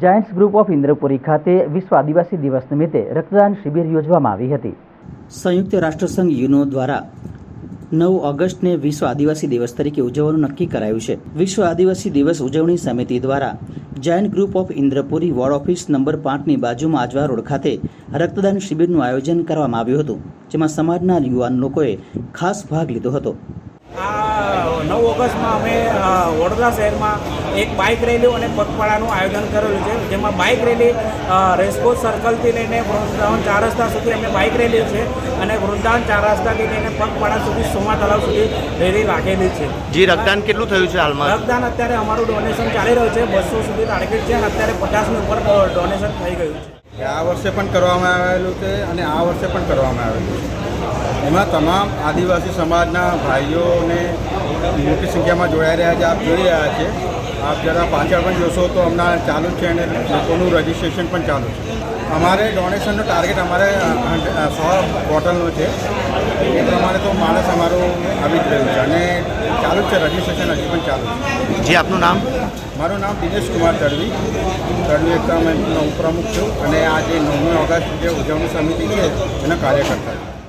Giants group of Indrapuri ખાતે વિશ્વ આદિવાસી દિવસ નિમિત્તે રક્તદાન શિબિર યોજવામાં આવી હતી. સંયુક્ત રાષ્ટ્રસંઘ યુનો દ્વારા નવ ઓગસ્ટને વિશ્વ આદિવાસી દિવસ તરીકે ઉજવવાનું નક્કી કરાયું છે. વિશ્વ આદિવાસી દિવસ ઉજવણી સમિતિ દ્વારા Jain group of Indrapuri ward office number પાંચની બાજુમાં આજવા રોડ ખાતે રક્તદાન શિબિરનું આયોજન કરવામાં આવ્યું હતું, જેમાં સમાજના યુવાન લોકોએ ખાસ ભાગ લીધો હતો. આ નવ ઓગસ્ટમાં અમે વડોદરા શહેરમાં એક બાઇક રેલી અને પગપાળાનું આયોજન કરેલું છે. જેમાં બાઇક રેલી રેસકોર્સ સર્કલથી લઈને વૃંદાવન ચાર રસ્તા સુધી અમે બાઇક રેલી છે અને વૃંદાવન ચાર રસ્તાથી લઈને પગપાળા સુધી સોમા તળાવ સુધી રેલી રાખેલી છે. જી રક્તદાન કેટલું થયું છે હાલમાં? રક્તદાન અત્યારે અમારું ડોનેશન ચાલી રહ્યું છે. બસો સુધી ટાર્ગેટ છે અને અત્યારે પચાસની ઉપર ડોનેશન થઈ ગયું છે. આ વર્ષે પણ કરવામાં આવેલું છે અને આ વર્ષે પણ કરવામાં આવેલું છે. એમાં તમામ આદિવાસી સમાજના ભાઈઓને મોટી સંખ્યામાં જોડાઈ રહ્યા છે. આપ જોઈ રહ્યા છે. આપ જરા પાછળ પણ જોશો તો હમણાં ચાલુ જ છે અને લોકોનું રજિસ્ટ્રેશન પણ ચાલુ છે. અમારે ડોનેશનનો ટાર્ગેટ અમારે સો બોટલનો છે. એ પ્રમાણે તો માણસ અમારું આવી જ રહ્યું છે અને ચાલુ જ છે. રજિસ્ટ્રેશન હજી પણ ચાલુ છે. જી આપનું નામ? મારું નામ દિનેશ કુમાર તડવી તડવી એકતા મંચનો ઉપપ્રમુખ છું અને આ જે નવમી ઓગસ્ટ જે ઉજવણી સમિતિ છે એના કાર્યકર્તા છું.